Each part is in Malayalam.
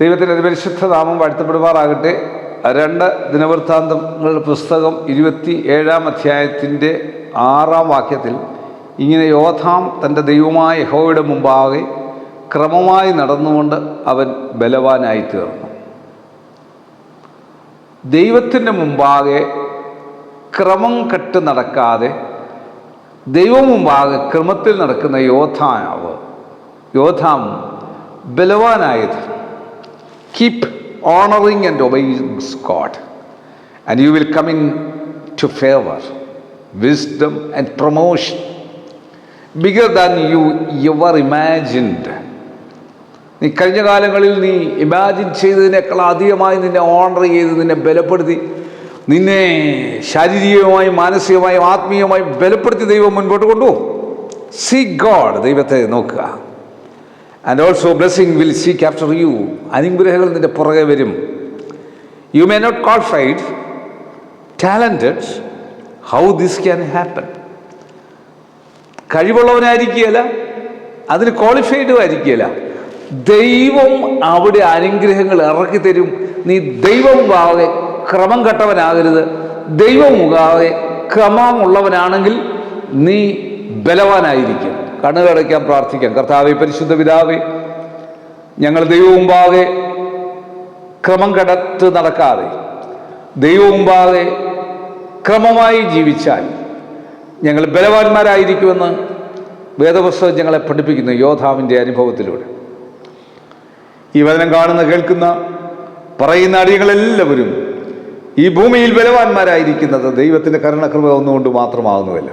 ദൈവത്തിന്റെ അതിപരിശുദ്ധ നാമം വാഴ്ത്തപ്പെടുമാറാകട്ടെ. രണ്ട് ദിനവൃത്താന്തങ്ങളുടെ പുസ്തകം ഇരുപത്തി ഏഴാം അധ്യായത്തിന്റെ ആറാം വാക്യത്തിൽ ഇങ്ങനെ യോധാം തന്റെ ദൈവമായ യഹോയുടെ മുമ്പാകെ ക്രമമായി നടന്നുകൊണ്ട് അവൻ ബലവാനായി തീർന്നു. ദൈവത്തിന്റെ മുമ്പാകെ ക്രമം കെട്ട് നടക്കാതെ ദൈവം മുമ്പാകെ ക്രമത്തിൽ നടക്കുന്ന യോദ്ധാവ് യോദ്ധാം ബലവാനായത് keep honouring and obeys God and you will come into favour wisdom and promotion bigger than you your imagined നീ കഴിഞ്ഞ കാലങ്ങളിൽ നീ ഇമാജിൻ ചെയ്തതിനേക്കാൾ അധികമായി നിന്നെ ഓണർ ചെയ്ത് നിന്നെ ബലപ്പെടുത്തി നിന്നെ ശാരീരികമായും മാനസികമായും ആത്മീയമായും ബലപ്പെടുത്തി ദൈവം മുൻപോട്ട് കൊണ്ടുപോകും. സി ഗോഡ് ദൈവത്തെ നോക്കുക. And also blessing will seek after you അനുഗ്രഹങ്ങൾ നിന്റെ പുറകെ വരും. You may not qualified talented how this can happen കഴിവുള്ളവനായിരിക്കുകയില്ല അതിന് ക്വാളിഫൈഡും ആയിരിക്കുകയില്ല. ദൈവം അവിടെ അനുഗ്രഹങ്ങൾ ഇറക്കി തരും. നീ ദൈവം വാകെ ക്രമം കെട്ടവനാകരുത്. ദൈവം മുഖാതെ ക്രമമുള്ളവനാണെങ്കിൽ നീ ബലവാനായിരിക്കും. കണ്ണുകടയ്ക്കാൻ പ്രാർത്ഥിക്കാം. കർത്താവെ പരിശുദ്ധ പിതാവെ ഞങ്ങൾ ദൈവമുമ്പാകെ ക്രമം കടത്ത് നടക്കാതെ ദൈവമുമ്പാകെ ക്രമമായി ജീവിച്ചാൽ ഞങ്ങൾ ബലവാന്മാരായിരിക്കുമെന്ന് വേദപുസ്തകം ഞങ്ങളെ പഠിപ്പിക്കുന്നു യോധാവിന്റെ അനുഭവത്തിലൂടെ. ഈ വചനം കാണുന്ന കേൾക്കുന്ന പറയുന്ന അടിയങ്ങളെല്ലാവരും ഈ ഭൂമിയിൽ ബലവാന്മാരായിരിക്കുന്നത് ദൈവത്തിന്റെ കരുണക്രമ ഒന്നുകൊണ്ട് മാത്രമാകുന്നുവല്ല.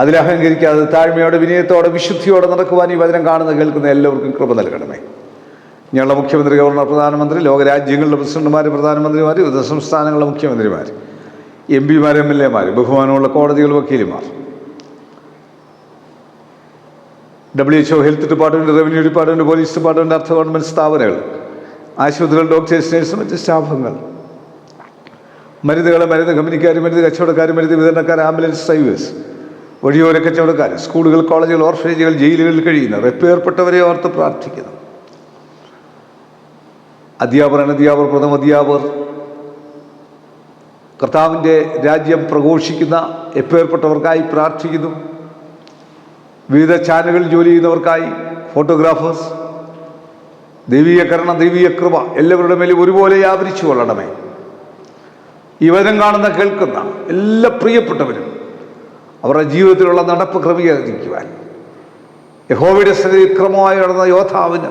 അതിൽ അഹങ്കരിക്കാതെ താഴ്മയോടെ വിനയത്തോടെ വിശുദ്ധിയോടെ നടക്കുവാൻ ഈ വചനം കാണുന്ന കേൾക്കുന്ന എല്ലാവർക്കും കൃപ നൽകണമേ. ഞങ്ങളുടെ മുഖ്യമന്ത്രി ഗവർണർ പ്രധാനമന്ത്രി ലോകരാജ്യങ്ങളുടെ പ്രസിഡന്റുമാർ പ്രധാനമന്ത്രിമാർ വിവിധ സംസ്ഥാനങ്ങളുടെ മുഖ്യമന്ത്രിമാർ എം പിമാർ എം എൽ എമാർ ബഹുമാനമുള്ള കോടതികൾ വക്കീലുമാർ. W HO health department revenue department police department അർത്ഥ ഗവൺമെന്റ് സ്ഥാപനങ്ങൾ ആശുപത്രികൾ ഡോക്ടേഴ്സ് നേഴ്സ് മറ്റ് സ്റ്റാഫുകൾ. മരുന്നുകൾ മരുന്ന് കമ്പനിക്കാർ മരുന്ന് കച്ചവടക്കാർ മരുന്ന് വിതരണക്കാർ ആംബുലൻസ് ഡ്രൈവേഴ്സ് വഴിയോര കച്ചവടക്കാർ സ്കൂളുകൾ കോളേജുകൾ ഓർഫനേജുകൾ ജയിലുകളിൽ കഴിയുന്ന റിപ്പയർപ്പെട്ടവരെ ഓർത്ത് പ്രാർത്ഥിക്കുന്നു. അധ്യാപകർ അനധ്യാപകർ പ്രഥമ അധ്യാപകർ. കർത്താവിന്റെ രാജ്യം പ്രഘോഷിക്കുന്ന എപ്പേർപ്പെട്ടവർക്കായി പ്രാർത്ഥിക്കുന്നു. വിവിധ ചാനലുകളിൽ ജോലി ചെയ്യുന്നവർക്കായി ഫോട്ടോഗ്രാഫേഴ്സ്. ദൈവീയ കരണം ദൈവീയ കൃപ എല്ലാവരുടെ മേലും ഒരുപോലെ വ്യാപരിച്ചു കൊള്ളണമേ. ഈ വചനം കാണുന്ന കേൾക്കുന്ന എല്ലാ പ്രിയപ്പെട്ടവരും അവരുടെ ജീവിതത്തിലുള്ള നടപ്പ് ക്രമീകരിക്കുവാൻ. യഹോവയുടെ സ്ഥിതി ക്രമമായി നടന്ന യോദ്ധാവിന്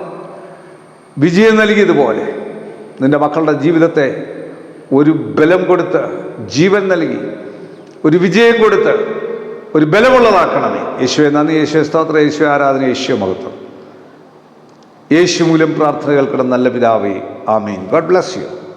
വിജയം നൽകിയതുപോലെ നിന്റെ മക്കളുടെ ജീവിതത്തെ ഒരു ബലം കൊടുത്ത് ജീവൻ നൽകി ഒരു വിജയം കൊടുത്ത് ഒരു ബലമുള്ളതാക്കണമേ. യേശുവെ നന്ദി. യേശുവെ സ്തോത്ര. യേശു ആരാധന. യേശു മഹത്വം. യേശു മൂലം പ്രാർത്ഥന കേൾക്കണം നല്ല പിതാവേ. ആമീൻ. God bless you.